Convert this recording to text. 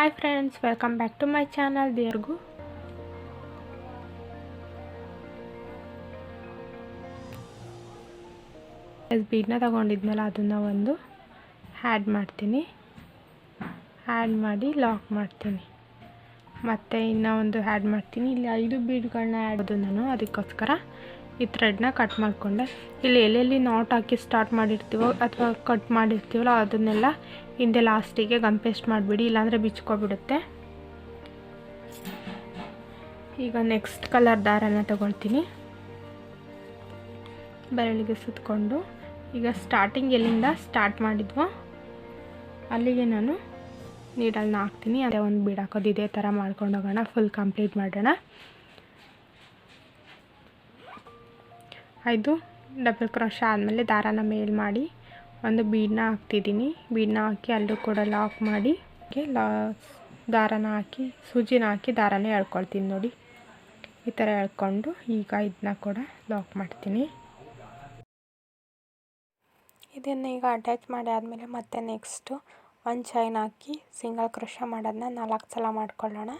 Hi friends welcome back to my channel ದೇವ್ರಿಗೂ ಬೀಡನ್ನ ತಗೊಂಡಿದ್ಮೇಲೆ ಅದನ್ನು ಒಂದು ಆ್ಯಡ್ ಮಾಡ್ತೀನಿ. ಆ್ಯಡ್ ಮಾಡಿ ಲಾಕ್ ಮಾಡ್ತೀನಿ. ಮತ್ತು ಇನ್ನೂ ಒಂದು ಆ್ಯಡ್ ಮಾಡ್ತೀನಿ. ಇಲ್ಲಿ ಐದು ಬೀಡ್ಗಳನ್ನ ಆ್ಯಡ್ ನಾನು, ಅದಕ್ಕೋಸ್ಕರ ಈ ಥ್ರೆಡ್ನ ಕಟ್ ಮಾಡಿಕೊಂಡೆ. ಇಲ್ಲಿ ಎಲ್ಲೆಲ್ಲಿ ನಾಟ್ ಹಾಕಿ ಸ್ಟಾರ್ಟ್ ಮಾಡಿರ್ತೀವೋ ಅಥವಾ ಕಟ್ ಮಾಡಿರ್ತೀವಲ್ಲ ಅದನ್ನೆಲ್ಲ ಹಿಂದೆ ಲಾಸ್ಟಿಗೆ ಗಮ್ ಪೇಸ್ಟ್ ಮಾಡಿಬಿಡಿ, ಇಲ್ಲಾಂದರೆ ಬಿಚ್ಕೊಬಿಡುತ್ತೆ. ಈಗ ನೆಕ್ಸ್ಟ್ ಕಲರ್ ದಾರನ ತಗೊಳ್ತೀನಿ. ಬೆರಳಿಗೆ ಸುತ್ತಕೊಂಡು ಈಗ ಸ್ಟಾರ್ಟಿಂಗ್ ಎಲ್ಲಿಂದ ಸ್ಟಾರ್ಟ್ ಮಾಡಿದ್ವೋ, ಅಲ್ಲಿಗೆ ನಾನು ನೀಡಲ್ನ ಹಾಕ್ತೀನಿ. ಅದೇ ಒಂದು ಬಿಡಾಕೋದು ಇದೇ ಥರ ಮಾಡ್ಕೊಂಡು ಹೋಗೋಣ ಫುಲ್ ಕಂಪ್ಲೀಟ್ ಮಾಡೋಣ. ಐದು ಡಬಲ್ ಕ್ರಾಶ್ ಆದಮೇಲೆ ದಾರಾನ ಮೇಲ್ ಮಾಡಿ ಒಂದು ಬೀಡನ್ನ ಹಾಕ್ತಿದ್ದೀನಿ. ಬೀಡನ್ನ ಹಾಕಿ ಅಲ್ಲೂ ಕೂಡ ಲಾಕ್ ಮಾಡಿ ಲಾ ದಾರಾನ ಹಾಕಿ, ಸೂಜಿನ ಹಾಕಿ ದಾರಾನ ಎಳ್ಕೊಳ್ತೀನಿ ನೋಡಿ. ಈ ಥರ ಎಳ್ಕೊಂಡು ಈಗ ಇದನ್ನ ಕೂಡ ಲಾಕ್ ಮಾಡ್ತೀನಿ. ಇದನ್ನು ಈಗ ಅಟ್ಯಾಚ್ ಮಾಡಿ ಆದಮೇಲೆ ಮತ್ತೆ ನೆಕ್ಸ್ಟು ಒಂದು ಚೈನ್ ಹಾಕಿ ಸಿಂಗಲ್ ಕ್ರೋಶ ಮಾಡೋದನ್ನ ನಾಲ್ಕು ಸಲ ಮಾಡ್ಕೊಳ್ಳೋಣ.